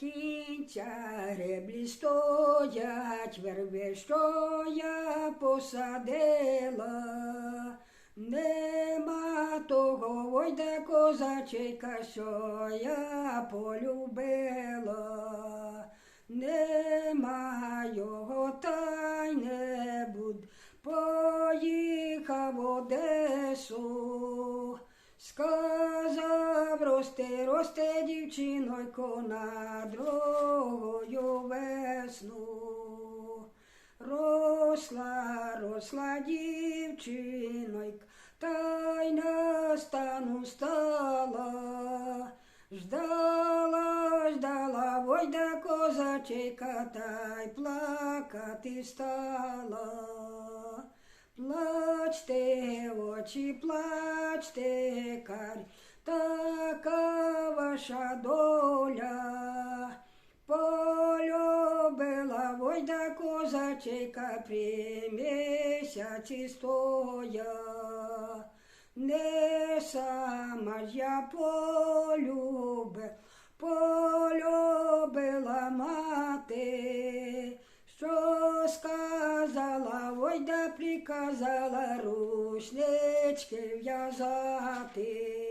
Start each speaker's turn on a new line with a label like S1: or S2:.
S1: Кінця реблі стоять, верби, що я посадила. Нема того войда козачейка, що я полюбила. Нема його та й не буд. Поїхав в Одесу. Сказав, росте, росте дівчинойко на другою весну. Росла, росла дівчинойка, та й на стану стала. Ждала, ждала, войда козачейка, та й плакати стала. Плачте, очі, плачте, карі, така ваша доля. Полюбила войда козачейка при місяці стоя. Не сама ж я полюбила, полюбила мати, що сказала, ой да приказала рушнички в'язати.